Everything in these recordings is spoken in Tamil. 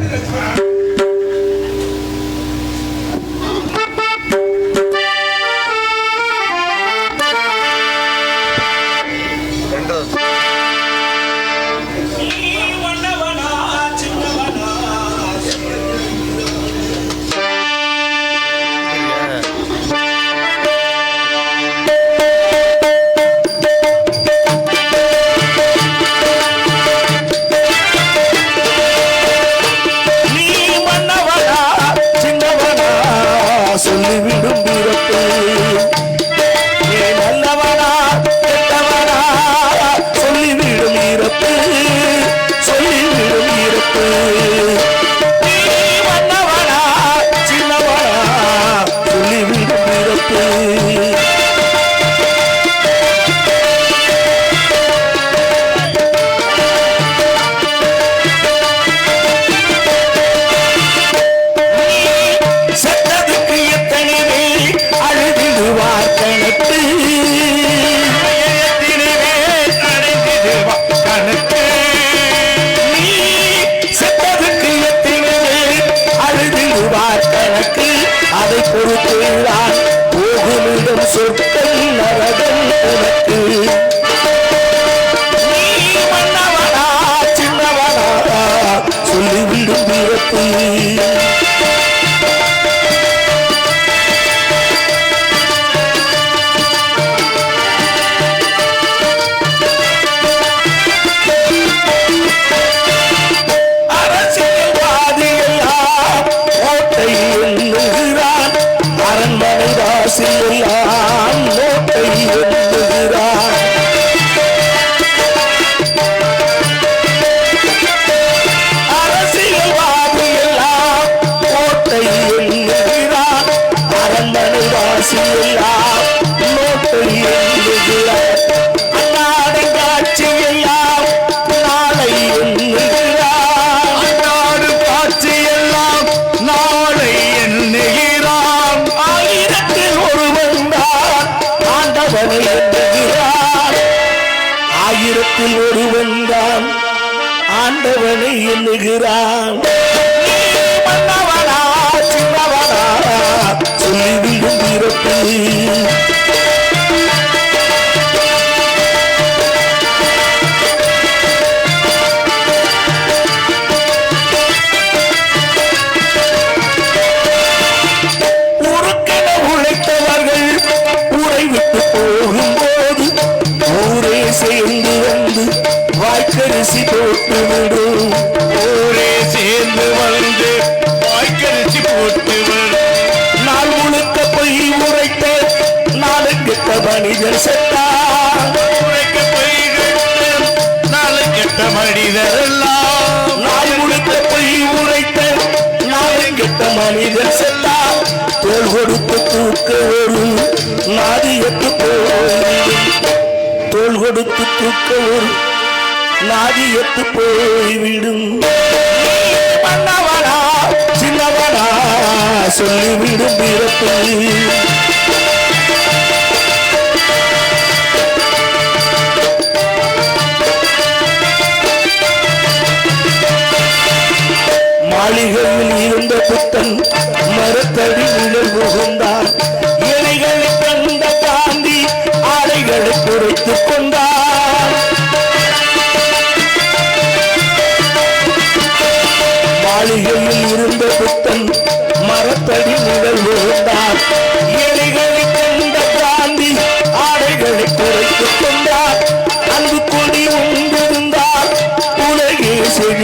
நீ ஆயிரத்தில் ஒருவன் தான் ஆண்டவனை எண்ணுகிறான். வாய்க்கரிசி போட்டு விடும். ஊரே சேர்ந்து வந்து வாய்க்கரிசி போட்டு விடும். நாள் முழுக்க பொய் உரைத்த நாளுக்கெட்ட மனிதர் செத்தார் உரைக்க பொய் நாளுக்கெட்ட மனிதர் எல்லாம். நாள் முழுக்க பொய் உரைத்த நாளுக்கெட்ட மனிதர் செத்தார் தோல் கொடுத்து தூக்க ஒரு நாதியத்து போய்விடும் தோல் கொடுத்து தூக்க ஒரு நாதியத்து போய்விடும். மன்னவனா சின்னவனா சொல்லிவிடும் பிறப்பு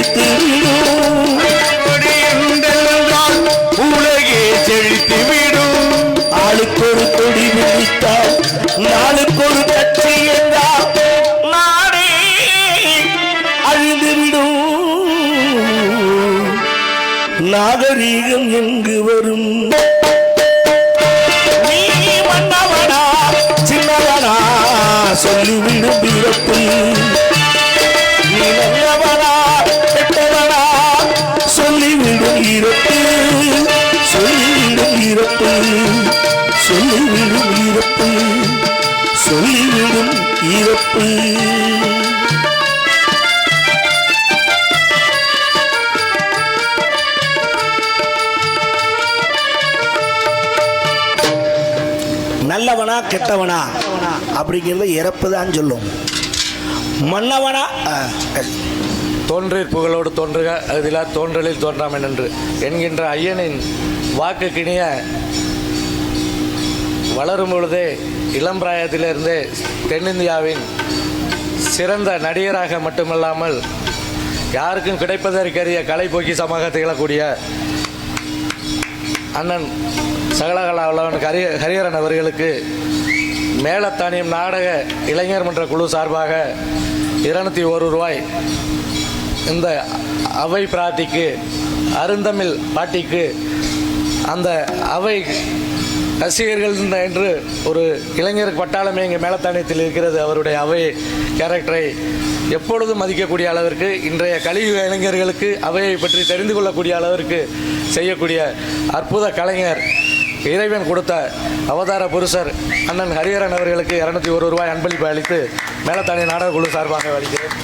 செழித்து விடும் உலகே செழித்து ஆளுக்கு ஒரு கொடி விழித்தால் நாளுக்கு ஒரு கட்சி என்றால் நாடே அழிந்துவிடும் நாகரீகம் எங்கு வரும்? கெட்டவனா? அப்படிங்கிறத இறப்பு தான் சொல்லும். மன்னவனா? ஆ, தோன்றீர் புகழோடு தோன்றுக அதிலா தோன்றலில் தோன்றாமல் என்று என்கின்ற ஐயனின் வாக்கு கிணிய வளரும் பொழுதே இளம் பிராயத்திலிருந்தே தென்னிந்தியாவின் சிறந்த நடிகராக மட்டுமல்லாமல் யாருக்கும் கிடைப்பதற்கரிய கலை பொக்கிசமாக திகழக்கூடிய அண்ணன் சகலகலாவளவன் ஹரி ஹரிஹரன் அவர்களுக்கு மேலத்தானியம் நாடக இளைஞர் மன்ற குழு சார்பாக இருநூத்தி ஒரு ரூபாய் இந்த அவை பிராட்டிக்கு அருந்தமிழ் பாட்டிக்கு அந்த அவை ரசிகர்கள் என்று ஒரு இளைஞர் பட்டாளமே இங்கே மேலத்தானியத்தில் இருக்கிறது. அவருடைய அவை கேரக்டரை எப்பொழுதும் மதிக்கக்கூடிய அளவிற்கு இன்றைய கலியுக இளைஞர்களுக்கு அவையை பற்றி தெரிந்து கொள்ளக்கூடிய அளவிற்கு செய்யக்கூடிய அற்புத கலைஞர் இறைவன் கொடுத்த அவதார புருஷர் அண்ணன் ஹரிஹரன் அவர்களுக்கு இரநூத்தி ஒரு ரூபாய் அன்பளிப்பு அளித்து மேலத்தாணி நாடகக்குழு குழு சார்பாக அளிக்கிறேன்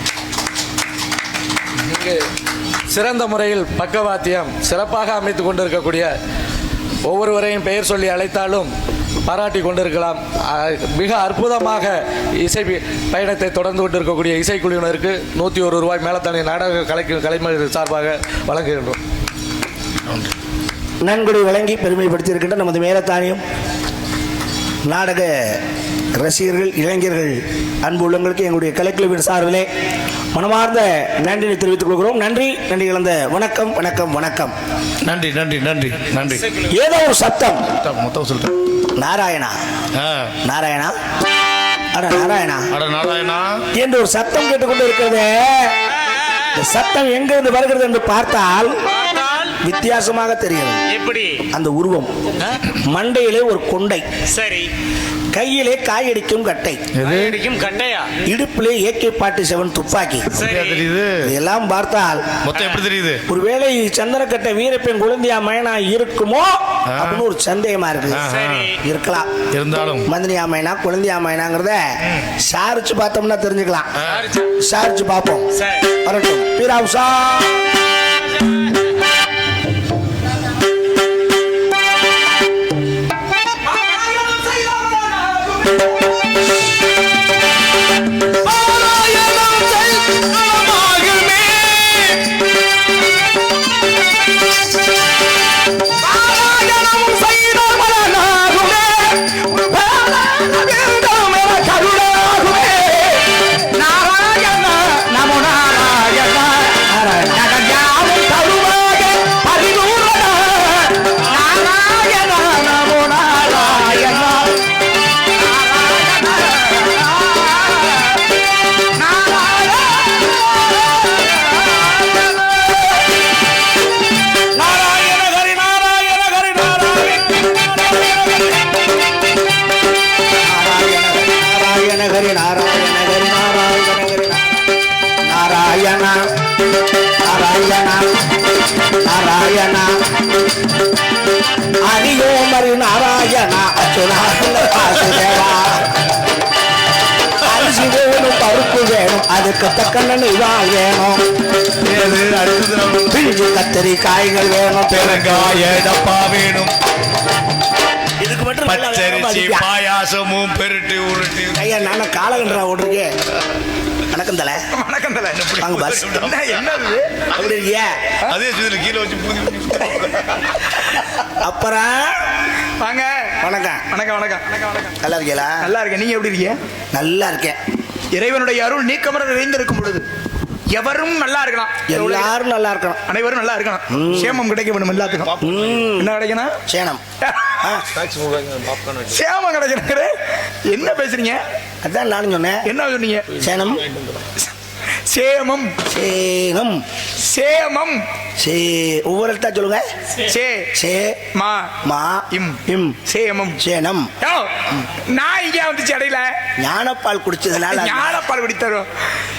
இங்கு சிறந்த முறையில் பக்கவாத்தியம் சிறப்பாக அமைத்து கொண்டிருக்கக்கூடிய ஒவ்வொருவரையும் பெயர் சொல்லி அழைத்தாலும் பாராட்டி கொண்டிருக்கலாம். மிக அற்புதமாக இசை பயணத்தை தொடர்ந்து கொண்டிருக்கக்கூடிய இசைக்குழுவினருக்கு நூற்றி ஒரு ரூபாய் மேலத்தானி நாடக கலை கலைஞர் சார்பாக வழங்குகின்றோம். நன்றி. நன்கொடை வழங்கி பெருமைப்படுத்தியிருக்கின்ற நமது மேலத்தானியம் நாடக ரசிகர்கள் இளைஞர்கள் அன்பு உள்ளங்களுக்கு எங்களுடைய கலைக்குழுவின் சார்பிலே மனமார்ந்த நன்றியை தெரிவித்துக் கொள்கிறோம். நன்றி நன்றி கலந்த வணக்கம் வணக்கம் வணக்கம். நன்றி நன்றி நன்றி நன்றி. ஏதோ ஒரு சத்தம் மொத்தம் நாராயணா? நாராயணா? அட நாராயணா. அட நாராயணா. என்று ஒரு சத்தம் கேட்டுக்கொண்டு இருக்கிறது. சத்தம் எங்கிருந்து வருகிறது என்று பார்த்தால் வித்தியாசமாக தெரிகிறது. எப்படி? அந்த உருவம். மண்டையிலே ஒரு கொண்டை. சரி. கையிலே காயடிக்கும் கட்டை. எது? அடிக்கும் கட்டையா? இடுப்பிலே ஏகே பாட்டி செவன் துப்பாக்கி. இதெல்லாம் பார்த்தால் மொத்தம் எப்படி தெரியுது? ஒருவேளை சந்திரக்கட்டை வீரப்பெண் குழந்தையா மயனா இருக்குமோ? அப்படின்னு ஒரு சந்தேகமா இருக்கு சரி. இருக்கலாம். இருந்தாலும். மந்தினியா மைனா குழந்தையா மைனாங்கிறத சாரிச்சு பார்த்தோம்னா தெரிஞ்சுக்கலாம். சாரிச்சு. பார்ப்போம். சரி. வரட்டும். பீராவுசா நாராயண. ஹரியோமரி நாராயண அச்சுனாக வாசுதேவா. அரிசி வேணும் பருப்பு வேணும் அதுக்கு தக்கன நிவாள் வேணும். பிஞ்சு கத்திரி காய்கள் வேணும் பெருங்காய டப்பா வேணும். இதுக்கு மட்டும் பச்சரிசி? பாயாசமும் பெருட்டு உருட்டி. ஐயா நானும் காலகன்றா ஓடுறீங்க வணக்கம் தலை வணக்கம் தல வாங்க பாஸ். என்ன என்னது அப்படி இருக்கியா அதே சுதில கீழே வச்சு பூதி அப்புறம் வாங்க வணக்கம் வணக்கம் வணக்கம் வணக்கம் வணக்கம் நல்லா இருக்கீங்களா நல்லா இருக்கேன் நீங்க எப்படி இருக்கீங்க நல்லா இருக்கேன் இறைவனுடைய அருள் நீக்கமர நிறைந்திருக்கும் பொழுது எவரும் நல்லா இருக்கலாம். எல்லாரும் நல்லா இருக்கணும் அனைவரும் நல்லா இருக்கணும் சேமம் கிடைக்க வேணும் எல்லாத்துக்கும். ம். என்ன கிடைக்கணும் சேனம். ஆ, சேமம் கிடைக்கணும் என்ன பேசுறீங்க? அதான் நானும் சொன்னேன். என்ன சொன்னீங்க? சேனம். சேமம். சேனம் சேமம். சே ஒவ்வொரு எழுத்தா சொல்லுங்க. சே சே மா மா இம். இம். சேமம். சேனம். யோ, நான் இங்கே வந்துச்சு இடையில ஞானப்பால் குடிச்சதுனால ஞானப்பால் குடித்தரும்.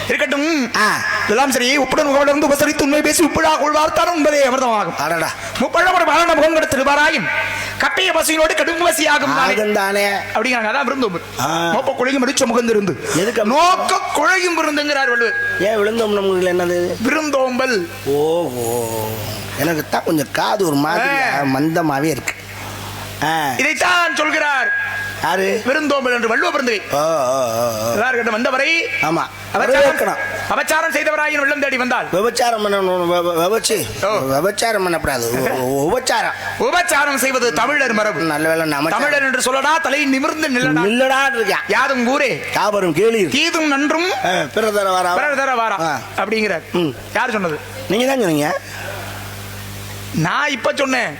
இருக்கட்டும். இதெல்லாம் சரி உப்புடன் முகமிலிருந்து உபசரித்து உண்மை பேசி உப்புழா கொள்வார்த்தாலும் என்பதே அமிர்தமாகும். அடடா. முப்பழமுறை பாலன முகம் திருவாராயும் கட்டைய பசியினோடு கடும் பசியாகும் தானே. அப்படிங்கிறாங்க அதான் விருந்தோம். நோக்க குழையும் முடிச்ச முகந்திருந்து எதுக்கு? நோக்க குழையும் விருந்துங்கிறார் வள்ளுவர். ஏன் விழுந்தோம் நமக்கு என்னது? விருந்தோம்பல். ஓஹோ எனக்கு தான் கொஞ்சம் காது ஒரு மாதிரி. மந்தமாவே இருக்கு. இதைத்தான் சொல்கிறார். யாரு? விருந்தோம்பல் என்று வள்ளுவ பிறந்தவை. எல்லார்கிட்ட வந்தவரை ஆமா. அபச்சாரம் செய்தவராயின் உள்ளம் தேடி வந்தால். விபச்சாரம். விபச்சாரம் உ- உபச்சாரம். உபச்சாரம் செய்வது தமிழர் மரபு. நல்ல வேலை நம்ம தமிழர் என்று சொல்லடா தலை நிமிர்ந்து நில்லடா. இல்லடா இருக்கான். யாதும் ஊரே? யாவரும் கேளீர். தீதும் நன்றும் பிறதர வரா. பிறர் தர வாரா. அப்படிங்கிறார். யார் சொன்னது? நீங்க தான் சொன்னீங்க. நான் இப்ப சொன்னேன்.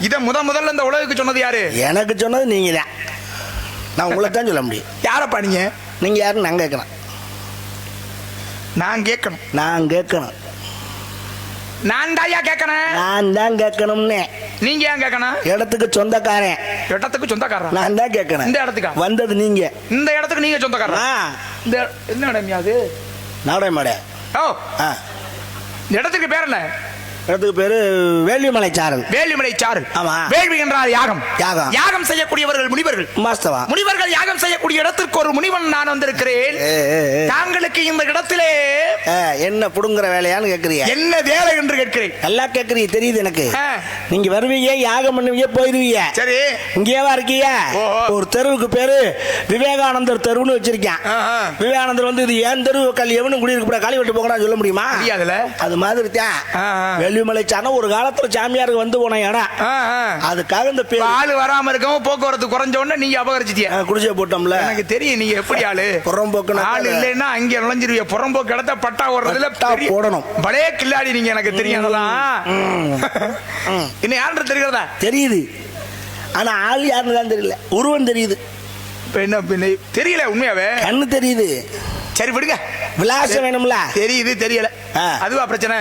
இத முத முதல்ல இந்த உலகுக்கு சொன்னது யாரு? எனக்கு சொன்னது நீங்க தான். நான் உங்களை தான் சொல்ல முடியும். யாரப்பா நீங்க? நீங்க யாருன்னு நான் கேட்கணும். நான் கேட்கணும். நான் கேட்கணும். நான் தாயா கேட்கணும்? நான் தான் கேட்கணும்னே. நீங்க ஏன் கேட்கணும்? இடத்துக்கு சொந்தக்காரன். இடத்துக்கு சொந்தக்காரன் நான் தான் கேட்கணும். இந்த இடத்துக்கா? வந்தது நீங்க. இந்த இடத்துக்கு நீங்க சொந்தக்காரன் இந்த என்ன இடம் அது? நாடக மாட ஓ இடத்துக்கு பேர் என்ன? இடத்துக்கு பேரு வேள்விமலை சாரல். வேள்விமலை சாறு ஆமா. வேள்வி என்றால் யாகம். யாகம். யாகம் செய்யக்கூடியவர்கள் முனிவர்கள். மாஸ்தவா. முனிவர்கள் யாகம் செய்யக்கூடிய இடத்திற்கு ஒரு முனிவன் நான் வந்திருக்கிறேன். தாங்களுக்கு இந்த இடத்திலே என்ன புடுங்குற வேலையான்னு கேக்குறீங்க என்ன வேலை என்று கேட்கிறேன். நல்லா கேக்குறீங்க தெரியுது எனக்கு. நீங்க வருவீங்க யாகம் பண்ணுவீங்க போயிருவீங்க. சரி. இங்கேவா இருக்கீங்க. ஒரு தெருவுக்கு பேரு விவேகானந்தர் தெருவுன்னு வச்சிருக்கேன். விவேகானந்தர் வந்து இது ஏன் தெரு கல் எவனும் குடியிருக்க காலி விட்டு போகணும் சொல்ல முடியுமா? முடியாதுல அது மாதிரி தான் சாணம் ஒரு காலத்துல சாமியாருக்கு வந்து போன இடம். அதுக்காக இந்த ஆளு வராம இருக்கவும் போக்குவரத்து குறைஞ்ச உடனே நீங்க அபகரிச்சிட்டிய? குடிசை போட்டோம்ல. எனக்கு தெரியும் நீங்க எப்படி ஆளு. புறம்போக்குனா ஆள் இல்லைன்னா அங்க நுழைஞ்சிருவீங்க. புறம்போக்கு இடத்த பட்டா ஓடுறதுல போடணும். பலே கில்லாடி நீங்க எனக்கு தெரியும். இன்னும் யாருன்னு தெரிகிறதா? தெரியுது. ஆனா ஆள் யாருன்னு தான் தெரியல. உருவம் தெரியுது. இப்ப என்ன பின்ன தெரியல உண்மையாவே? கண்ணு தெரியுது. சரி விடுங்க. விலாசம் வேணும்ல? தெரியுது தெரியல. அதுவா பிரச்சனை.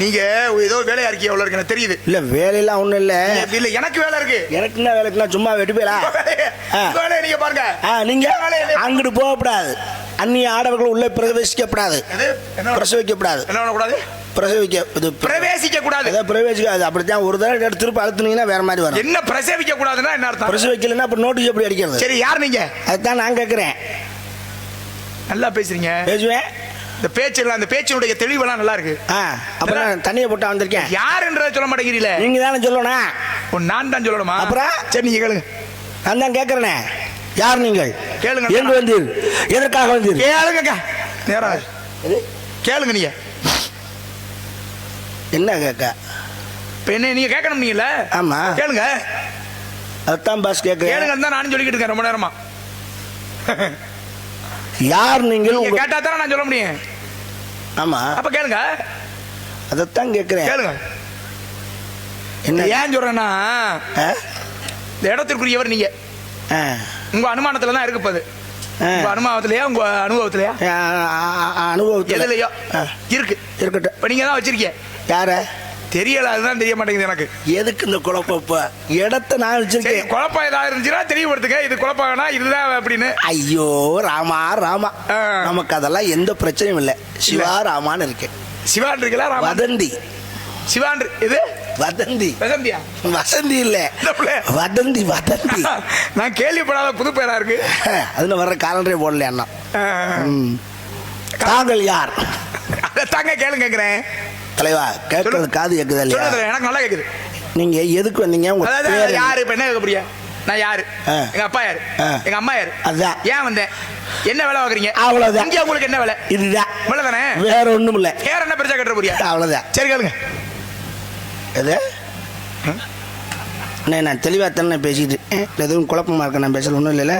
நீங்க ஏதோ வேலையா இருக்கீங்க அவ்வளவு இருக்கு தெரியுது. இல்ல வேலையெல்லாம் ஒண்ணும் இல்ல. இல்ல எனக்கு வேலை இருக்கு. எனக்கு என்ன வேலைக்குன்னா சும்மா வெட்டி. உங்க வேலையை நீங்க பாருங்க. நீங்க? அங்கிட்டு போகக்கூடாது அந்நிய ஆடவர்கள் உள்ளே பிரவேசிக்கப்படாது. பிரசவிக்கப்படாது. என்ன பண்ணக்கூடாது பிரசவிக்க இது பிரவேசிக்க கூடாது அதான் பிரவேசிக்காது. அப்படித்தான் ஒரு தடவை எடுத்து திருப்பி அழுத்துனீங்கன்னா வேற மாதிரி வரும். என்ன பிரசவிக்க கூடாதுன்னா என்ன அர்த்தம்? பிரசவிக்கலைன்னா அப்புறம் நோட்டீஸ் எப்படி அடிக்கிறது? சரி யார் நீங்க? அதுதான் நான் கேட்கிறேன் நல்லா பேசுறீங்க. பேசுவேன்? இந்த பேச்சு அந்த பேச்சினுடைய தெளிவெல்லாம் நல்லா இருக்கு அப்புறம் தண்ணியை போட்டா வந்திருக்கேன் யாருன்றத சொல்ல மாட்டேங்கிறீல நீங்க தானே சொல்லணும். உன் நான் தான் சொல்லணுமா? அப்புறம்? சரி நீங்க கேளுங்க. நான் தான் கேட்கிறேனே யார் நீங்கள்? கேளுங்க. எங்கு வந்தீர்? எதற்காக வந்தீர்? கேளுங்க நேரம் கேளுங்க நீங்க. என்ன கேட்க இப்ப என்ன நீங்க கேட்கணும் நீங்கல்ல ஆமா. கேளுங்க. அதுதான் பாஸ் கேட்கிறேன் கேளுங்க தான் நானும் சொல்லிக்கிட்டு இருக்கேன் ரொம்ப நேரமா. யார் நீங்கள் நீங்க உங்க கேட்டா தானே நான் சொல்ல முடியும்? ஆமா. அப்ப கேளுங்க. அதைத்தான் கேட்கிறேன் கேளுங்க. என்ன? ஏன் சொல்றேன்னா? இந்த இடத்திற்குரியவர் நீங்க. உங்க அனுமானத்துல தான் இருக்கு ஆ. உங்க அனுபவத்திலயா உங்க அனுபவத்திலயா? ஆ, ஆ, ஆ, அனுபவத்தில். எதுலயோ. ஆ. இருக்கு. இருக்கட்டும். இப்ப நீங்க தான் வச்சிருக்கீங்க. யார? தெரியல அதுதான் தெரிய மாட்டேங்குது எனக்கு. எதுக்கு இந்த குழப்பம் இப்ப? இடத்த நான் சரி வச்சிருக்கேன் குழப்பம் ஏதாவது இருந்துச்சுன்னா தெளிவுபடுத்துங்க. இது குழப்பம்னா இதுதான் அப்படின்னு. ஐயோ ராமா ராமா. நமக்கு அதெல்லாம் எந்த பிரச்சனையும் இல்லை. சிவா ராமான்னு இருக்கேன். சிவான் இருக்குல்ல ராமா? வதந்தி. சிவான் இது வதந்தி. வசந்தியா வசந்தி இல்ல. வதந்தி வதந்தி. நான் கேள்விப்படாத புது பேரா இருக்கு. அதுல வர்ற காலண்டரே போடல அண்ணா. தாங்கள் யார்? தாங்க கேளுங்கிறேன் தலைவா கேட்கறது காது கேக்குதா இல்லையா? எனக்கு நல்லா கேக்குது. நீங்க எதுக்கு வந்தீங்க? உங்க பேர்? யாரு? இப்ப என்ன கேட்க போறியா நான் யாரு. எங்க அப்பா யாரு. எங்க அம்மா யாரு? அதான். ஏன் வந்தேன்? என்ன வேலை வாங்குறீங்க அவ்வளவுதான். இங்க உங்களுக்கு என்ன வேலை? இதுதான். வேலை தானே வேற ஒண்ணும் இல்ல. வேற என்ன பெருசா கட்டுற போறியா? அவ்வளவுதான். சரி கேளுங்க. எது? அண்ணே நான் தெளிவாக தானே பேசிட்டு. எதுவும் குழப்பமா இருக்க நான் பேசல ஒன்றும் இல்லைல்ல.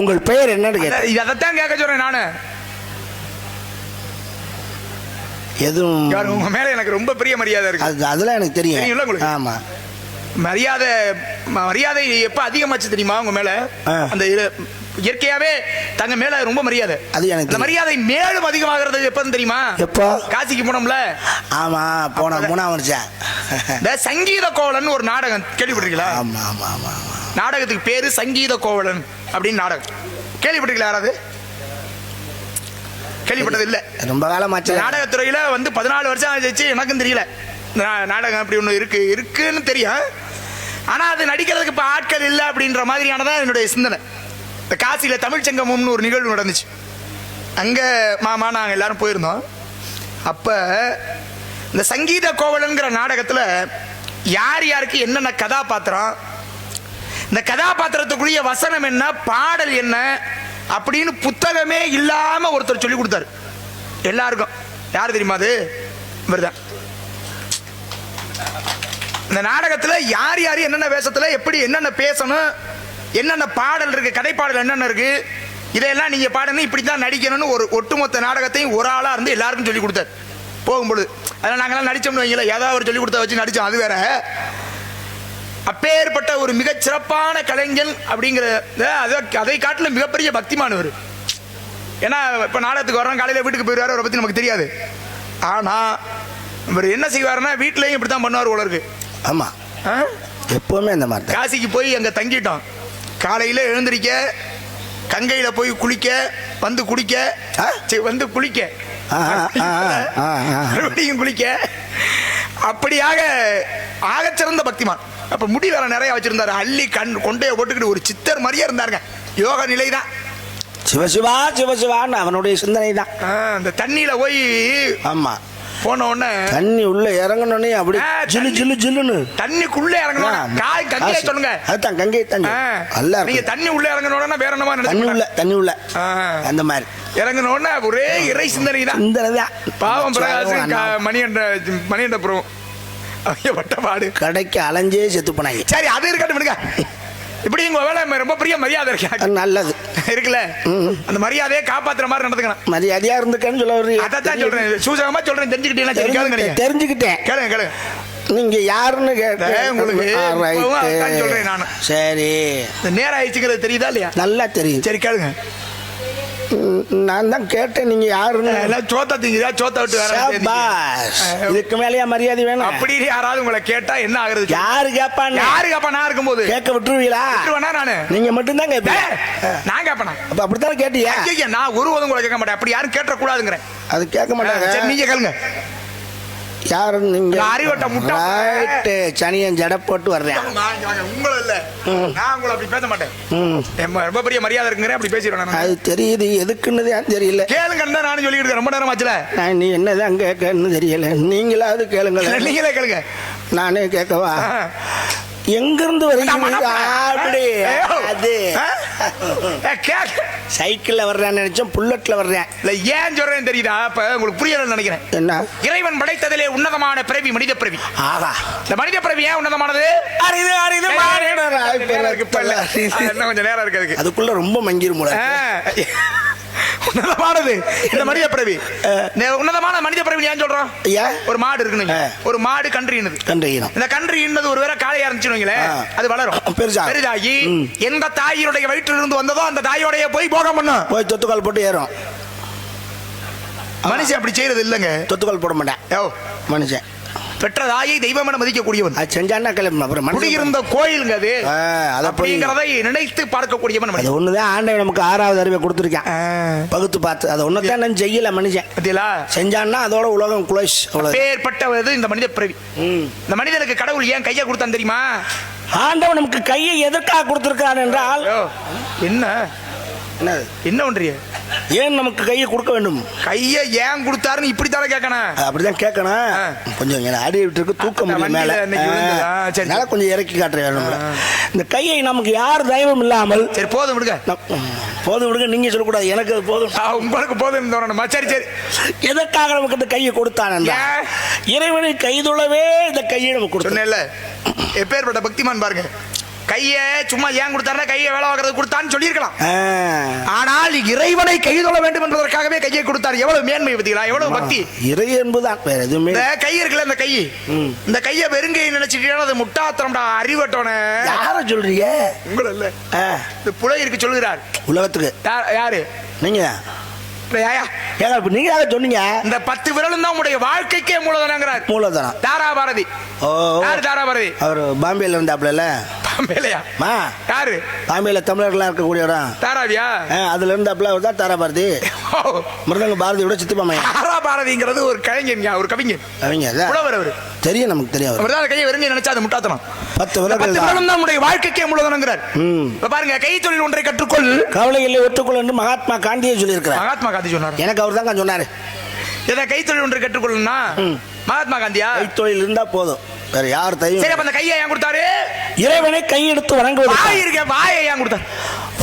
உங்கள் பெயர் என்னன்னு கேட்டேன். இது அதைத்தான் கேட்க சொல்றேன் நானு. எதுவும் உங்க மேல எனக்கு ரொம்ப பெரிய மரியாதை இருக்கு. அது அதெல்லாம் எனக்கு தெரியும். உங்களுக்கு? ஆமா. மரியாதை மரியாதை எப்ப அதிகமாச்சு தெரியுமா உங்க மேல. அந்த இயற்கையாவே தங்க மேல ரொம்ப மரியாதை. அது எனக்கு. மரியாதை மேலும் அதிகமாகிறது எப்பன்னு தெரியுமா? எப்போ? காசிக்கு போனோம்ல? ஆமா போன மூணாம் வருஷம். இந்த சங்கீத கோவலன் ஒரு நாடகம் கேள்விப்பட்டிருக்கீங்களா? ஆமா ஆமா ஆமா. நாடகத்துக்கு பேரு சங்கீத கோவலன் அப்படின்னு நாடகம். கேள்விப்பட்டிருக்கீங்களா யாராவது? கேள்விப்பட்டது இல்ல ரொம்ப காலமாச்சு. நாடகத்துறையில வந்து பதினாலு வருஷம் ஆச்சு எனக்கும் தெரியல. நாடகம் அப்படி ஒண்ணு இருக்கு இருக்குன்னு தெரியும். ஆனா அது நடிக்கிறதுக்கு இப்ப ஆட்கள் இல்லை அப்படின்ற மாதிரியானதான் என்னுடைய சிந்தனை. இந்த காசியில தமிழ் சங்கமம்னு ஒரு நிகழ்வு நடந்துச்சு. அங்க மாமா நாங்க எல்லாரும் போயிருந்தோம். அப்ப இந்த சங்கீத கோவலன்கிற நாடகத்துல யார் யாருக்கு என்னென்ன கதாபாத்திரம் இந்த கதாபாத்திரத்துக்குரிய வசனம் என்ன பாடல் என்ன அப்படின்னு புத்தகமே இல்லாம ஒருத்தர் சொல்லி கொடுத்தாரு. எல்லாருக்கும். யார் தெரியுமா அது? இவர்தான். இந்த நாடகத்துல யார் யார் என்னென்ன வேஷத்துல எப்படி என்னென்ன பேசணும் என்னென்ன பாடல் இருக்கு கதைப்பாடல் என்னென்ன இருக்கு இதையெல்லாம் நீங்க பாடணும் இப்படி தான் நடிக்கணும்னு ஒரு ஒட்டுமொத்த நாடகத்தையும் ஒரு ஆளா இருந்து எல்லாருக்கும் சொல்லி கொடுத்தாரு. போகும்பொழுது. அதெல்லாம் நாங்கெல்லாம் நடிச்சோம்னு வைங்களேன். ஏதாவது ஒரு சொல்லி கொடுத்தா வச்சு நடிச்சோம். அது வேற. அப்பேற்பட்ட ஒரு மிகச் சிறப்பான கலைஞன் அப்படிங்கிற அதை அதை காட்டிலும் மிகப்பெரிய பக்திமானவர். ஏன்னா இப்போ நாடகத்துக்கு வரோம் காலையில் வீட்டுக்கு போயிடுவார் அவரை பற்றி நமக்கு தெரியாது. ஆனால் இவர் என்ன செய்வாருன்னா வீட்லேயும் இப்படி தான் பண்ணுவார் போல இருக்கு. ஆமாம்? எப்போவுமே இந்த மாதிரி காசிக்கு போய் அங்கே தங்கிட்டோம் காலையில் எழுந்திரிக்க கங்கையில் போய் குளிக்க வந்து குடிக்க வந்து குளிக்க. மறுபடியும் குளிக்க. அப்படியாக ஆகச்சிறந்த பக்திமான். அப்ப முடி வேற நிறைய வச்சிருந்தாரு. அள்ளி கண் கொண்டைய போட்டுக்கிட்டு ஒரு சித்தர் மாதிரியே இருந்தாருங்க. யோக நிலை தான் சிவசிவா சிவசிவான்னு அவனுடைய சிந்தனை தான் அந்த தண்ணியில போய் ஆமாம் போன உடனே தண்ணி உள்ள இறங்கணுன்னே அப்படி ஜிலு. ஜிலு ஜிலுன்னு. தண்ணிக்குள்ள இறங்கணும் காய் கங்கையை. சொல்லுங்க. அதுதான் கங்கை தண்ணி. ஆ, நல்லா நீங்க தண்ணி உள்ள இறங்கணும்னா வேற என்னமா தண்ணி உள்ள தண்ணி உள்ள. அந்த மாதிரி. இறங்கணும் உடனே ஒரே இறை சிந்தனை தான் இந்த தான் பாவம் பிரகாசம் மணியண்ட மணியண்டபுரம் அவங்க பட்ட பாடு. கடைக்கு அலைஞ்சே செத்து போனாங்க. சரி அது இருக்கட்டும் விடுங்க இப்படி உங்க வேலை ரொம்ப பெரிய மரியாதை இருக்கு. நல்லது. இருக்குல்ல? அந்த மரியாதையை காப்பாத்துற மாதிரி நடந்துக்கணும். மரியாதையா இருந்துக்கன்னு சொல்ல வர்றீங்க. அதான் சொல்றேன். சூசகமா சொல்றேன். நீங்க. தெரிஞ்சுக்கிட்டேன் கேளுங்க கேளுங்க. நீங்க யாருன்னு கேட்டேன். உங்களுக்கு சொல்றேன் நானு. சரி. இந்த நேரம் ஆயிடுச்சுங்கிறது தெரியுதா இல்லையா? நல்லா தெரியும். சரி கேளுங்க. நான் தான் கேட்டேன் நீங்க யாருன்னு. சோத்தா திங்குதா சோத்த விட்டு வேற. இதுக்கு மேலயா மரியாதை வேணும்? அப்படி யாராவது உங்களை கேட்டா என்ன ஆகுறது. யாரு கேப்பான்னு யாருக்கு அப்ப நான் இருக்கும்போது. கேட்க விட்டுருவீங்களா? விட்டுருவேனா நானு? நீங்க மட்டும்தான் கேட்பீங்க டேய், நான் கேப்பனா? அப்ப அப்படித்தானே கேட்டியா? நான் ஒருவதும் உங்களை கேட்க மாட்டேன். அப்படி யாரும் கேட்ட கூடாதுங்கிறேன் அது கேட்க மாட்டாங்க. நீங்க கேளுங்க. யாருன்னு நீங்க அறிவட்ட முட்டை. ரைட்டு சனியன் ஜட போட்டு வர்றேன். உங்களை இல்ல. நான் உங்களை அப்படி பேச மாட்டேன். ரொம்ப பெரிய மரியாதை இருக்குங்கிறேன் அப்படி பேசிடுவேன் அது தெரியுது எதுக்குன்னு தான் தெரியல. கேளுங்கன்னு தான் நானும் சொல்லிட்டு இருக்கேன். ரொம்ப நேரம் ஆச்சுல. நான் நீ என்னதான் கேட்கன்னு தெரியல. நீங்களாவது கேளுங்களேன். நீங்களே கேளுங்க. நானே கேட்கவா. எங்கிருந்து வரீங்க அப்படி அது. சைக்கிள்ல வர்றேன்னு நினைச்சேன் புல்லட்ல வர்றேன். இல்ல ஏன் சொல்றேன் தெரியுதா? இப்ப உங்களுக்கு புரியலன்னு நினைக்கிறேன். என்ன? இறைவன் படைத்ததிலே உன்னதமான பிறவி மனித பிறவி. ஆகா இந்த மனித பிறவி ஏன் உன்னதமானது? அரிது அரிது கொஞ்சம் நேரம் இருக்கு அதுக்கு. அதுக்குள்ள ரொம்ப மங்கிரும். உன்னதமானது. இந்த மனித பிறவி. உன்னதமான மனித பிறவி ஏன் சொல்றோம் ஐயா ஒரு மாடு இருக்குன்னு. ஒரு மாடு கன்று ஈனுது. கண்டிக்கணும் இந்த கன்று ஈனது ஒரு வேளை காலையா ஆ. அது வளரும். பெருசாகும். பெரிதாகி. எந்த தாயினுடைய வயிற்றில் இருந்து வந்ததோ அந்த தாயோடைய போய் போகம் பண்ணும் போய் தொத்துக்கால் போட்டு ஏறும். மனுஷன் அப்படி செய்யறது இல்லைங்க. தொத்துக்கால் போட மாட்டேன். யோ, மனுஷன். பெற்ற தாயை தெய்வம் என மதிக்கக்கூடியவன். அது செஞ்சான்னா கிளம்பணும் அப்புறம் குடியிருந்த கோயிலுங்க அது. அப்படிங்கிறதை நினைத்து பார்க்கக்கூடியவன் அது ஒண்ணுதான் ஆண்டவன் நமக்கு ஆறாவது அறிவை கொடுத்துருக்கான். பகுத்து பார்த்து அதை ஒண்ணுதான் நான் செய்யல மனுஷன். பத்தியலா செஞ்சான்னா அதோட உலகம் குலோஸ் அவ்வளவு பேர்பட்டவது இந்த மனித பிறவி. இந்த மனிதனுக்கு கடவுள் ஏன் கையை கொடுத்தான் தெரியுமா? ஆண்டவன் நமக்கு கையை எதற்காக கொடுத்திருக்கான் என்றால் என்ன? என்னது? என்ன பண்றீங்க ஏன் நமக்கு கையை கொடுக்க வேண்டும்? கையை ஏன் கொடுத்தாருன்னு இப்படி தானே கேட்கணும்? அப்படிதான் கேட்கணும். கொஞ்சம் எனக்கு அடி விட்டுருக்கு தூக்க முடியல மேல. அதனால கொஞ்சம் இறக்கி காட்டுற வேணும் இந்த கையை நமக்கு யார் தெய்வம் இல்லாமல் சரி போதும் விடுங்க. போதும் விடுங்க. நீங்க சொல்லக்கூடாது. எனக்கு போதும். உங்களுக்கு போதும் தோணணுமா சரி சரி. எதற்காக நமக்கு இந்த கையை கொடுத்தான்? இறைவனை கைதுளவே இந்த கையை நமக்கு கொடுத்தான் எப்பேற்பட்ட பக்திமான் பாருங்க. கையை சும்மா ஏன் கொடுத்தாருன்னா கையை வேலை வாங்குறது கொடுத்தான்னு சொல்லியிருக்கலாம். ஆனால் இறைவனை கைதொழ வேண்டும் என்பதற்காகவே கையை கொடுத்தார். எவ்வளவு மேன்மை பத்தீங்களா எவ்வளவு பக்தி? இறை என்பதுதான் வேற எதுவுமே இந்த கை இருக்குல்ல இந்த கை. இந்த கையை வெறுங்கையை நினைச்சிட்டீங்கன்னா அது முட்டாத்தனம்டா அறிவட்டோன. யார சொல்றீங்க? உங்களை இல்ல. இந்த புலை இருக்கு சொல்லுகிறார். உலகத்துக்கு. யாரு? நீங்க. ஏங்க இப்ப சொன்னீங்க? இந்த பத்து விரலும் தான் உங்களுடைய வாழ்க்கைக்கே மூலதனங்கிறார். மூலதனம். தாராபாரதி. ஓ யாரு தாராபாரதி? அவர் பாம்பேல இருந்தாப்ல மேலையா மா. யாரு? பாம்பேல தமிழர்கள்லாம் இருக்கக்கூடிய இடம் தாராவியா அதுல இருந்தாப்ல அவர் தான் தாராபாரதி. மிருதங்க பாரதியோட சித்துப்பாமையா தாராபாரதிங்கிறது ஒரு கலைஞர் ஒரு கவிஞர் அதான். புலவர் அவரு. தெரியும் நமக்கு தெரியும் அவர். தான் கையை வெறுங்க நினைச்சா அது முட்டாத்தனம். பத்து. விரலும் தான் உங்களுடைய வாழ்க்கைக்கே மூலதனங்கிறார். இப்ப பாருங்க கை தொழில் ஒன்றை கற்றுக்கொள். கவலை இல்லை ஒற்றுக்கொள் என்று மகாத்மா காந்தியே சொல்லியிருக்கிறார். மகாத்மா காந்தி சொன்னார்? எனக்கு அவர் தான் சொன்னாரு. எதை கை தொழில் ஒன்றை கற்றுக்கொள்ளணும்னா? மகாத்மா காந்தியா? கைத்தொழில் இருந்தா போதும். வேற யார் சரி தையும் அப்ப அந்த கையை ஏன் கொடுத்தாரு? இறைவனை கையெடுத்து வணங்குவது வாய் இருக்க வாயை ஏன் கொடுத்தாரு?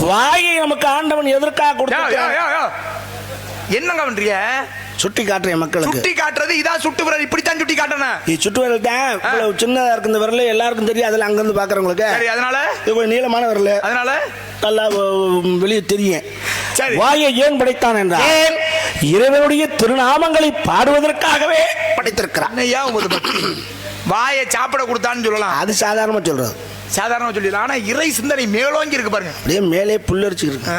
வாயை நமக்கு ஆண்டவன் எதற்காக கொடுத்து. என்னங்க பண்றிய சுட்டி காட்டுறேன் மக்களுக்கு. சுட்டி காட்டுறது இதான் சுட்டு விரல் இப்படித்தான் சுட்டி காட்டணும். நீ சுட்டு விரல் தான் இவ்வளவு சின்னதா இருக்கு இந்த விரல் எல்லாருக்கும் தெரியும் அதுல அங்கிருந்து பாக்குறவங்களுக்கு. சரி அதனால? இது நீளமான விரல். அதனால? நல்லா வெளியே தெரியும். சரி. வாயை ஏன் படைத்தான் என்றால்? இறைவனுடைய திருநாமங்களை பாடுவதற்காகவே படைத்திருக்கிறான் உமது பக்தி? வாயை சாப்பிட கொடுத்தான்னு சொல்லலாம். அது சாதாரணமா சொல்றது. சாதாரணமா சொல்லிடலாம். ஆனா இறை சிந்தனை மேலோங்கி இருக்கு பாருங்க. அப்படியே மேலே புல்லரிச்சு இருக்கு.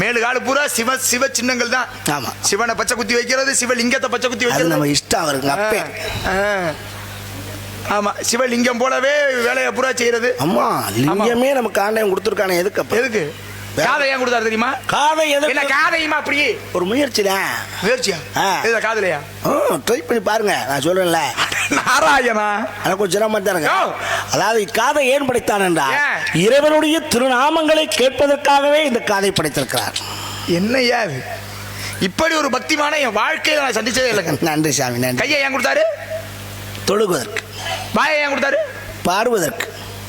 மேலு காலு பூரா சிவ சிவ சின்னங்கள் தான். ஆமா. சிவனை பச்சை குத்தி வைக்கிறது சிவலிங்கத்தை பச்சை குத்தி வைக்கிறது. நம்ம இஷ்டம் அவருக்கு அப்பே. ஆமா சிவலிங்கம் போலவே வேலையை பூரா செய்யறது. அம்மா லிங்கமே நமக்கு ஆண்டவன் கொடுத்துருக்கானே எதுக்கு எதுக்கு? காதை ஏன் கொடுத்தாரு தெரியுமா? காதை என்ன காதையுமா அப்படி? ஒரு முயற்சி தான் முயற்சியா. இதுல காதலையா? ட்ரை பண்ணி பாருங்க. நான் சொல்றேன்ல. நாராயணா? எனக்கு கொஞ்சம் சிரமமா தான் இருக்கு. யோ. அதாவது காதை ஏன் படைத்தான் என்றால்? இறைவனுடைய திருநாமங்களை கேட்பதற்காகவே இந்த காதை படைத்திருக்கிறார். என்னய்யா இது? இப்படி ஒரு பக்திமான என் வாழ்க்கையில நான் சந்திச்சதே இல்லைங்க. நன்றி சாமி நன்றி. கையை ஏன் கொடுத்தாரு? தொழுகுவதற்கு. வாயை ஏன் கொடுத்தாரு? பாடுவதற்கு.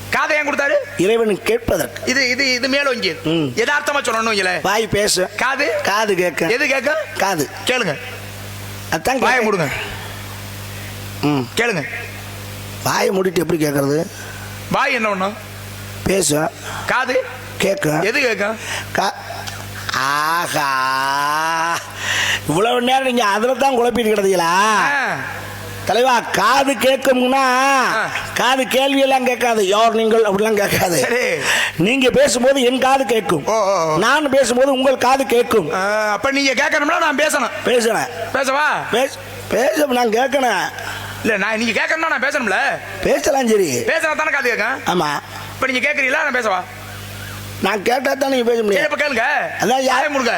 காதை ஏன் கொடுத்தாரு? இறைவனுக்கு கேட்பதற்கு. இது இது இது மேலோங்கி. யதார்த்தமா சொல்லணும் இல்ல வாய் பேச. காது? காது கேட்க. எது கேட்க? காது. கேளுங்க. அதான் வாயை கேட்க. மூடுங்க. ம். கேளுங்க. வாயை மூடிட்டு எப்படி கேட்கறது? வாய் என்ன ஒண்ணும் பேச. காது? கேட்க. எது கேட்க? கா ஆஹா. இவ்வளவு நேரம் நீங்க அதுல தான் குழப்பிட்டு கிடந்தீங்களா? தலைவா காது கேட்கும்னா. காது கேள்வி எல்லாம் கேட்காது. யார் நீங்கள் அப்படிலாம் கேட்காது. நீங்க பேசும்போது என் காது கேட்கும். நான் பேசும்போது உங்கள் காது கேட்கும். அப்ப நீங்க கேட்கணும்னா நான் பேசணும். பேசுறேன். பேசவா? பேச பேச நான் கேட்கணும் இல்ல நான் நீங்க கேட்கணும்னா நான் பேசணும்ல? பேசலாம் சரி. பேசினா தானே காது கேட்கும்? ஆமா. இப்ப நீங்க கேட்கறீங்களா? நான் பேசவா? நான் கேட்டா தான் நீங்க பேச முடியும். இப்ப கேளுங்க. அதான் யாரை? முடுங்க.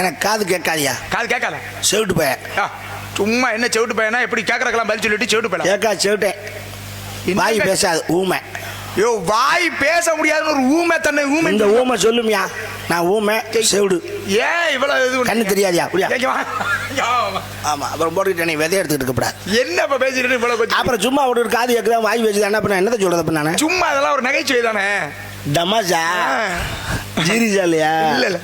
எனக்கு காது கேட்காதியா? காது கேட்கல செவிட்டு போய ஆ, சும்மா என்ன செவிட்டு பையனா? எப்படி கேட்கறக்கெல்லாம் பதில் சொல்லிட்டு செவிட்டு போயலாம் கேட்கா செவிட்டேன் வாய் பேசாது ஊமை. யோ வாய் பேச முடியாதுன்னு ஒரு ஊமை தன்னை ஊமை இந்த ஊமை சொல்லுமியா? நான் ஊமை செவிடு. ஏன் இவ்வளவு இது கண்ணு தெரியாதியா? அப்படியா கேட்க வா. யா, வா. ஆமா அப்புறம் போட்டுக்கிட்டு நீ விதை எடுத்துக்கிட்டு இருக்கப்படாது என்ன இப்ப பேசிட்டு கொஞ்சம்? அப்புறம் சும்மா ஒரு காது கேட்குதா வாய் வச்சுதான் என்ன பண்ண என்னத்தை சொல்றது அப்ப நானு? சும்மா அதெல்லாம் ஒரு நகைச்சுவை தானே டமாசா ஆ. ஜீரிசா இல்லையா? இல்ல இல்ல.